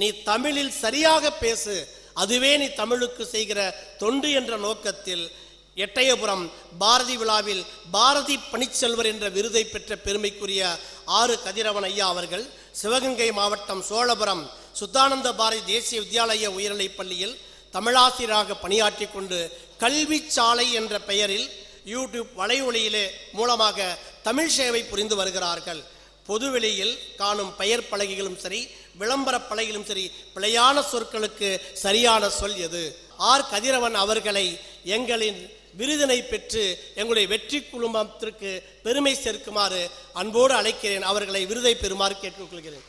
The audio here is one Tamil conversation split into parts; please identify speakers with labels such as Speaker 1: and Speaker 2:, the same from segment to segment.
Speaker 1: நீ தமிழில் சரியாக பேசு. அதுவே நீ தமிழுக்கு செய்கிற தொண்டு என்ற நோக்கத்தில் எட்டயபுரம் பாரதி விழாவில் பாரதி பணிச்செல்வர் என்ற விருதை பெற்ற பெருமைக்குரிய ஆறு கதிரவன் ஐயா அவர்கள் சிவகங்கை மாவட்டம் சோழபுரம் சுத்தானந்த பாரதி தேசிய வித்யாலய உயர்நிலைப் பள்ளியில் தமிழாசிரியராக பணியாற்றி கொண்டு கல்வி சாலை என்ற பெயரில் யூடியூப் வலையொலியிலே மூலமாக தமிழ் சேவை புரிந்து வருகிறார்கள். பொதுவெளியில் காணும் பெயர் பலகைகளும் சரி விளம்பர பலையிலும் சரி பிழையான சொற்களுக்கு சரியான சொல் எது? ஆர். கதிரவன் அவர்களை எங்களின் விருதினை பெற்று எங்களுடைய வெற்றி குழுமத்திற்கு பெருமை சேர்க்குமாறு அன்போடு அழைக்கிறேன். அவர்களை விருதை பெறுமாறு கேட்டுக்கொள்கிறேன்.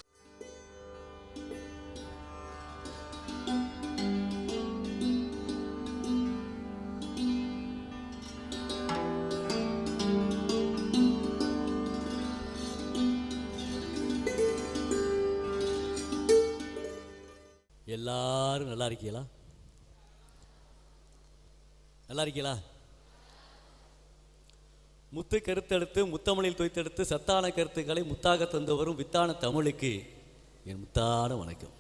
Speaker 2: எல்லாரும் நல்லா இருக்கீங்களா? நல்லா இருக்கீங்களா? முத்து கருத்தெடுத்து முத்தமிழில் துய்த்தெடுத்து சத்தான கருத்துக்களை முத்தாக தந்து வரும் வித்தான தமிழுக்கு என் முத்தான வணக்கம்.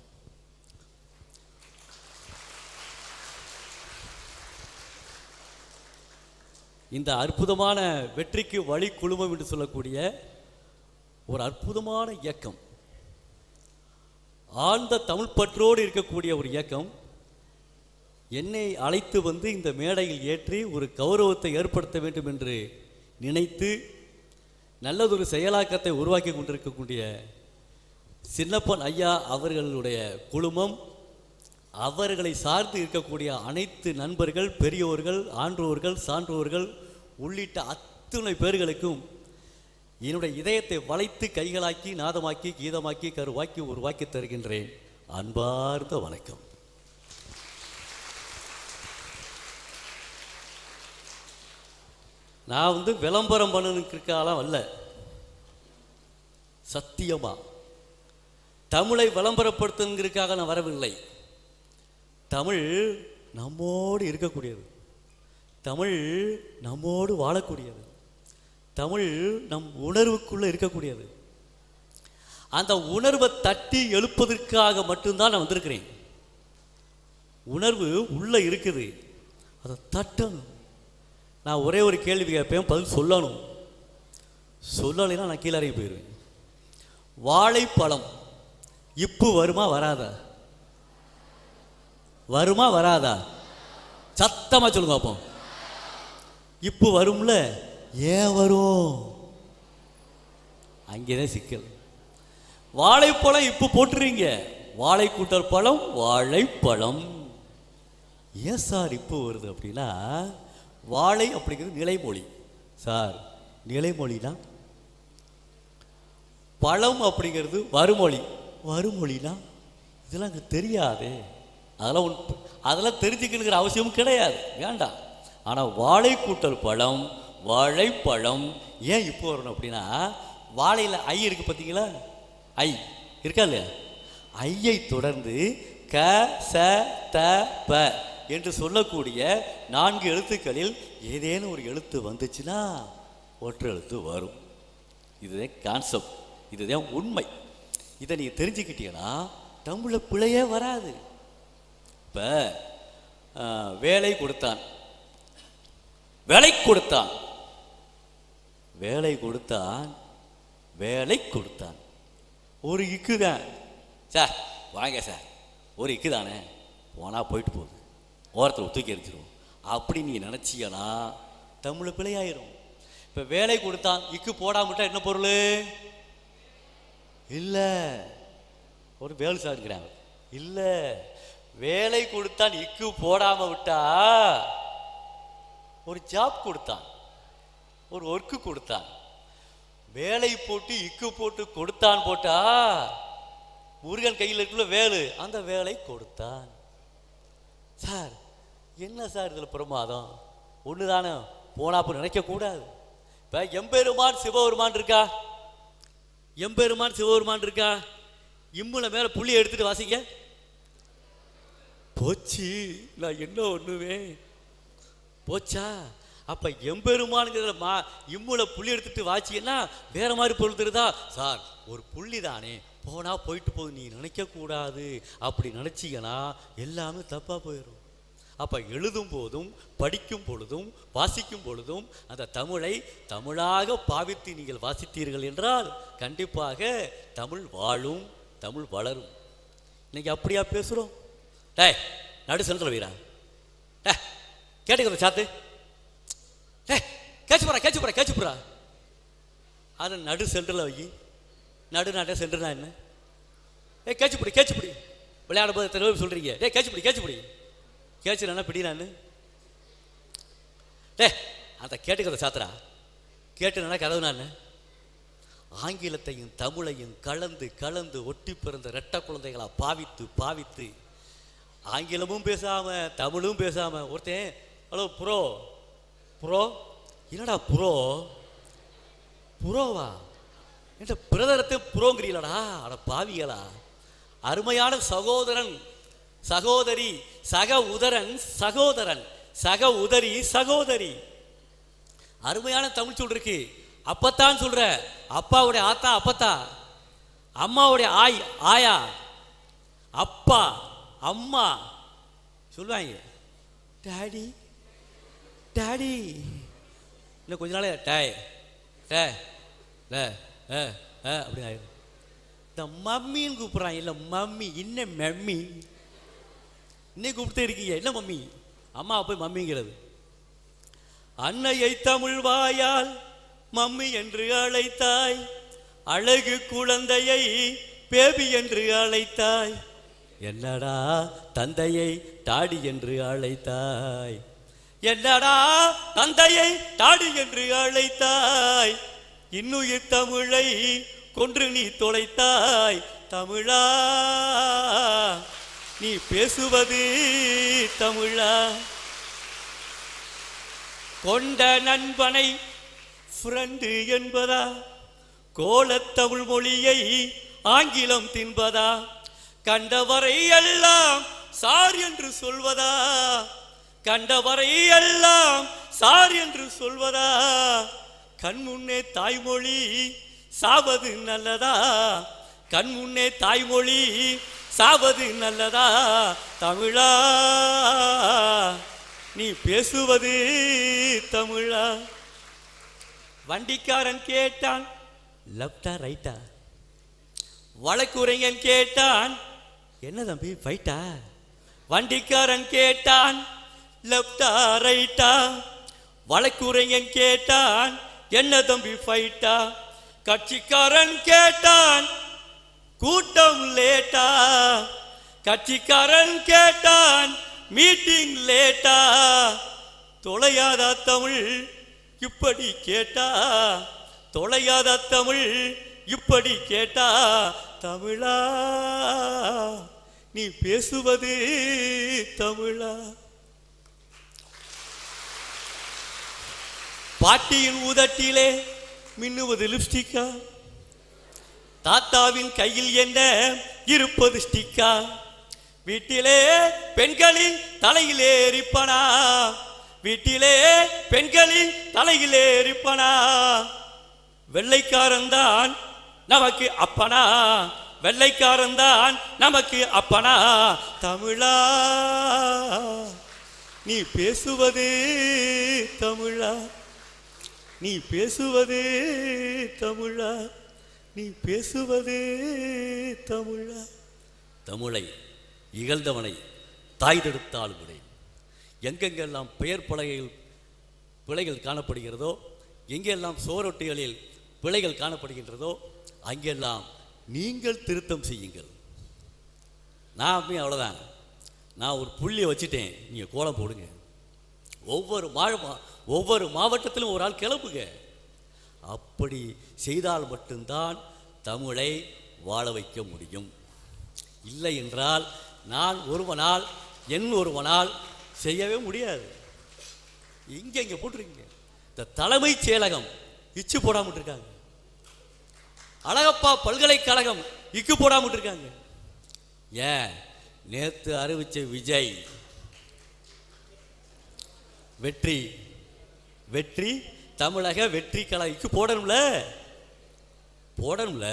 Speaker 2: இந்த அற்புதமான வெற்றிக்கு வழி குழுமம் என்று சொல்லக்கூடிய ஒரு அற்புதமான இயக்கம். ஆழ்ந்த தமிழ் பற்றோடு இருக்கக்கூடிய ஒரு இயக்கம் என்னை அழைத்து வந்து இந்த மேடையில் ஏற்றி ஒரு கௌரவத்தை ஏற்படுத்த வேண்டும் என்று நினைத்து நல்லதொரு செயலாக்கத்தை உருவாக்கி கொண்டிருக்கக்கூடிய சின்னப்பன் ஐயா அவர்களுடைய குழுமம் அவர்களை சார்ந்து இருக்கக்கூடிய அனைத்து நண்பர்கள் பெரியோர்கள் ஆன்றோர்கள் சான்றோர்கள் உள்ளிட்ட அத்துணை பேர்களுக்கும் என்னுடைய இதயத்தை வளைத்து கைகளாக்கி நாதமாக்கி கீதமாக்கி கருவாக்கி உருவாக்கி தருகின்றேன். அன்பார்ந்த வணக்கம். நான் வந்து விளம்பரம் பண்ணணுக்கிறக்காலாம் அல்ல. சத்தியமா. தமிழை விளம்பரப்படுத்துங்கிறதுக்காக நான் வரவில்லை. தமிழ் நம்மோடு இருக்கக்கூடியது. தமிழ் நம்மோடு வாழக்கூடியது. தமிழ் நம் உணர்வுக்குள்ளே இருக்கக்கூடியது. அந்த உணர்வை தட்டி எழுப்பதற்காக மட்டும்தான் நான் வந்திருக்கிறேன். உணர்வு உள்ளே இருக்குது. அதை தட்டணும். நான் ஒரே ஒரு கேள்வி கேட்பேன் பதில் சொல்லணும். சொல்லலைன்னா நான் கீழே இறங்கி போயிடுவேன். வாழைப்பழம் இப்பு வருமா வராதா? வருமா வராதா? சத்தமாக சொல்லுங்க அப்போ. இப்போ வரும்ல? ஏன் வரும்? அங்கேதான் சிக்கல். வாழைப்பழம் இப்போ போட்டுறீங்க. வாழை கூட்டல் பழம் வாழைப்பழம். ஏன் சார் இப்போ வருது அப்படின்னா வாழை அப்படிங்கிறது நிலைமொழி. சார் நிலைமொழினா? பழம் அப்படிங்கிறது வருமொழி வருமொழினா இதெல்லாம் எனக்கு தெரியாதே. அதெல்லாம் உன் அதெல்லாம் தெரிஞ்சுக்கணுங்கிற அவசியமும் கிடையாது. வேண்டாம். ஆனால் வாழை கூட்டல் பழம் வாழைப்பழம். ஏன் இப்போ வரணும் அப்படின்னா வாழையில் ஐ இருக்கு பார்த்தீங்களா? ஐ. இருக்கா இல்லையா? ஐயை தொடர்ந்து க ச த ப என்று சொல்லக்கூடிய நான்கு எழுத்துக்களில் ஏதேனும் ஒரு எழுத்து வந்துச்சுன்னா ஒற்றை எழுத்து வரும். இதுதான் கான்செப்ட் இதுதான் உண்மை. இதை நீங்கள் தெரிஞ்சுக்கிட்டீங்கன்னா தமிழில் பிழையே வராது. இப்போ வேலை கொடுத்தான். வேலை கொடுத்தான். வேலை கொடுத்தான் வேலை கொடுத்தான். ஒரு இக்கு தான் சார் வாங்க சார். ஒரு இக்கு தானே போனால் போயிட்டு போகுது. ஓரத்தில் தூக்கி எரிச்சிடும் அப்படி நீ நினச்சியனா தமிழ் பிழையாயிரும். இப்போ வேலை கொடுத்தான் இக்கு போடாமட்டா என்ன பொருள்? இல்லை. ஒரு வேலு சார் இருக்கிறாங்க. இல்லை. வேலை கொடுத்தான் இக்கு போடாமல் விட்டா ஒரு ஜாப் கொடுத்தான். ஒரு ஒர்க்கு கொடுத்தான். வேலை போட்டு இக்கு போட்டு கொடுத்தான் போட்டா முருகன் கையில் இருக்குள்ள வேலு அந்த வேலை கொடுத்தான். சார் என்ன சார் இதில் பிரமாதம்? ஒன்று தானே போனாப்பு நினைக்கக்கூடாது. இப்போ எம்பெருமான் சிவபெருமான் இருக்கா? எம்பெருமான் சிவபெருமான் இருக்கா? இம்முல மேலே புள்ளி எடுத்துட்டு வாசிங்க. போச்சு நான் என்ன ஒண்ணுவேன்? போச்சா? அப்ப எம்பெருமானுங்கிற மா இம்முல புள்ளி எடுத்துட்டு வாச்சிங்கன்னா வேற மாதிரி பொருள் தருதா? சார் ஒரு புள்ளி தானே போனால் போயிட்டு போகுது நீ நினைக்கக்கூடாது. அப்படி நினச்சிங்கன்னா எல்லாமே தப்பாக போயிடும் அப்போ எழுதும் போதும் படிக்கும் பொழுதும் வாசிக்கும் பொழுதும் அந்த தமிழை தமிழாக பாவித்து நீங்கள் வாசித்தீர்கள் என்றால் கண்டிப்பாக தமிழ் வாழும் தமிழ் வளரும். இன்னைக்கு அப்படியா பேசுகிறோம் டே நடு சென்ற வீரா. டே கேட்டுக்கிற சாத்து. டே கேச்சு போறா கேட்சு போறா கேச்சு போறா. அதை நடு சென்டரில் வை. நடு நாட்டை சென்டர்னா என்ன? ஏ கேட்சு பிடி கேட்சு பிடி. விளையாடும் போது எத்தனை சொல்கிறீங்க டே கேட்சு பிடி கேட்சு பிடி. நான்? பிடினான்னு டே அந்த கேட்டுக்கிறத சாத்திரா கேட்டு கதவு நான்? ஆங்கிலத்தையும் தமிழையும் கலந்து கலந்து ஒட்டி பிறந்த ரெட்ட குழந்தைகளாக பாவித்து பாவித்து ஆங்கிலமும் பேசாமல் தமிழும் பேசாமல் ஒருத்தன் ஹலோ ப்ரோ ப்ரோ என்னடா ப்ரோ புரோவா என்ற பிரதரத்தை புரோங்கிறீங்களடா அட பாவிகளா. அருமையான சகோதரன் சகோதரி சக உதரன் சகோதரன் சக உதரி சகோதரி. அருமையான தமிழ் சொல் இருக்கு. அப்பத்தான் சொல்ற அப்பாவுடைய ஆத்தா அப்பத்தா. அம்மாவுடைய ஆய் ஆயா. அப்பா அம்மா. சொல்லுவாங்க. டாடி. டாடி இன்னும் கொஞ்ச நாள் டேய் டே டே ஏ ஏ அப்படி ஆயிரும் இந்த மம்மின்னு கூப்பிட்றான். இல்லை மம்மி இன்னும் மம்மி? இன்னும் கூப்பிட்டு இருக்கீங்க. என்ன மம்மி? அம்மா போய் மம்மிங்கிறது. அன்னையை தமிழ் வாயால் மம்மி என்று அழைத்தாய். அழகு குழந்தையை பேபி என்று அழைத்தாய். என்னடா தந்தையை டாடி என்று அழைத்தாய். என்னடா தந்தையை தாடு என்று அழைத்தாய்? இன்னுயிர் தமிழை கொன்று நீ தொலைத்தாய் தமிழா? நீ பேசுவது தமிழா? கொண்ட நண்பனை ஃப்ரெண்டு என்பதா? கோலத்தமிழ் மொழியை ஆங்கிலம் தின்பதா? கண்டவரை எல்லாம் சார் என்று சொல்வதா? கண்டவரை எல்லாம் சார் என்று சொல்வதா? கண் முன்னே தாய்மொழி சாவது நல்லதா? கண் முன்னே தாய்மொழி சாவது நல்லதா? தமிழா நீ பேசுவது தமிழா. வண்டிக்காரன் கேட்டான் லெப்டா ரைட்டா? வழக்குரைஞன் கேட்டான் என்ன தம்பி ஃபைட்டா? வண்டிக்காரன் கேட்டான் லெப்டா ரைட்டா? வழக்குரையன் கேட்டான் என்ன தம்பி ஃபைட்டா கட்சிக்காரன் கேட்டான் கூட்டம் லேட்டா? கட்சிக்காரன் கேட்டான் மீட்டிங் லேட்டா? தொலையாதா தமிழ்? இப்படி கேட்டா? தொலையாதா தமிழ்? இப்படி கேட்டா? தமிழா நீ பேசுவது தமிழா? பாட்டியின் உதட்டிலே மின்னுவது லிப்ஸ்டிக்கா? தாத்தாவின் கையில் என்ன இருப்பது ஸ்டிக்கா? வீட்டிலே பெண்களின் தலையிலே எரிப்பனா வீட்டிலே பெண்களின் தலையிலே எரிப்பனா வெள்ளைக்காரன் தான் நமக்கு அப்பனா? வெள்ளைக்காரன் தான் நமக்கு அப்பனா? தமிழா நீ பேசுவது தமிழா? நீ பேசுவது தமிழா? நீ பேசுவது தமிழா? தமிழை இகழ்ந்தவனை தாய் தடுத்தால் விடை. எங்கெங்கெல்லாம் பெயர் பலகையில் பிழைகள் காணப்படுகிறதோ எங்கெல்லாம் சோரொட்டிகளில் பிழைகள் காணப்படுகின்றதோ அங்கெல்லாம் நீங்கள் திருத்தம் செய்யுங்கள். நான் அப்பயும் அவ்வளோதான் நான் ஒரு புள்ளியை வச்சுட்டேன். நீங்கள் கோலம் போடுங்க. ஒவ்வொரு மா ஒவ்வொரு மாவட்டத்திலும் ஒரு ஆள் கிளப்புங்க அப்படி செய்தால் மட்டும்தான் தமிழை வாழ வைக்க முடியும். இல்லை என்றால் நான் ஒருவனால் என் ஒருவனால் செய்யவே முடியாது. இங்கே இங்கே போட்டிருக்கீங்க. இந்த தலைமைச் செயலகம் இச்சு போடாம இருக்காங்க அழகப்பா பல்கலைக்கழகம் இக்கு போடாம இருக்காங்க ஏன்? நேற்று அறிவித்த விஜய் வெற்றி. வெற்றி தமிழக வெற்றி கலவைக்கு போடணும்ல? போடணும்ல.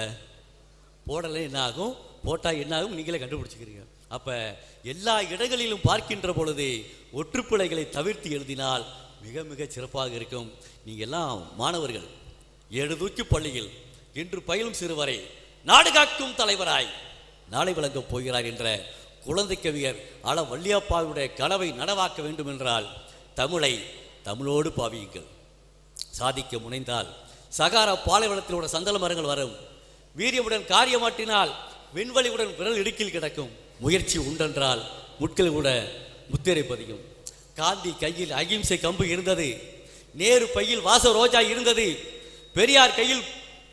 Speaker 2: போடலை என்ன ஆகும் போட்டால் என்ன ஆகும் நீங்களே கண்டுபிடிச்சிக்கிறீங்க. அப்போ எல்லா இடங்களிலும் பார்க்கின்ற பொழுது ஒற்றுப்பிழைகளை தவிர்த்து எழுதினால் மிக மிக சிறப்பாக இருக்கும். நீங்கள் எல்லாம் மாணவர்கள் எழுதூக்கி பள்ளியில் இன்று பயிலும் சிறுவரை நாடு காக்கும் தலைவராய் நாளை வழங்கப் போகிறார் என்ற குழந்தை கவிஞர் அள வள்ளியப்பாவுடைய கனவை நனவாக்க வேண்டும் என்றால் தமிழை தமிழோடு பாவியுங்கள். சாதிக்க முனைந்தால் சகார பாலைவனத்தில் உள்ள சந்தல மரங்கள் வரும். வீரியமுடன் காரியமாட்டினால் விண்வெளியுடன் விரல் இடுக்கில் கிடக்கும். முயற்சி உண்டென்றால் முட்கள் கூட முத்திரை பதியும். காந்தி கையில் அகிம்சை கம்பு இருந்தது. நேரு பையில் வாச ரோஜா இருந்தது. பெரியார் கையில்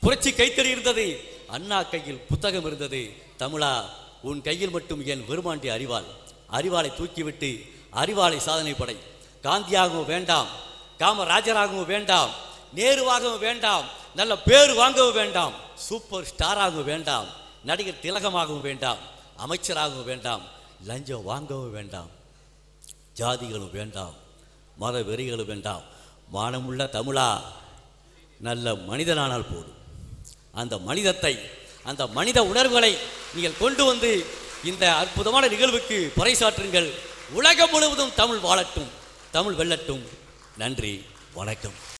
Speaker 2: புரட்சி கைத்தறி இருந்தது. அண்ணா கையில் புத்தகம் இருந்தது. தமிழா உன் கையில் மட்டும் என் வெறுமாண்டி அறிவாள். அறிவாளை தூக்கிவிட்டு அறிவாளை சாதனை படை. காந்தியாகவும் வேண்டாம் காமராஜராகவும் வேண்டாம் நேருவாகவும் வேண்டாம் நல்ல பேர் வாங்கவும் வேண்டாம் சூப்பர் ஸ்டாராகவும் வேண்டாம் நடிகர் திலகமாகவும் வேண்டாம் அமைச்சராகவும் வேண்டாம் லஞ்சம் வாங்கவும் வேண்டாம் ஜாதிகளும் வேண்டாம் மத வெறிகளும் வேண்டாம் மானமுள்ள தமிழா நல்ல மனிதனானால் போதும். அந்த மனிதத்தை அந்த மனித உணர்வுகளை நீங்கள் கொண்டு வந்து இந்த அற்புதமான நிகழ்வுக்கு பறைசாற்றுங்கள். உலகம் முழுவதும் தமிழ் வாழட்டும். தமிழ் வெல்லட்டும் நன்றி வணக்கம்.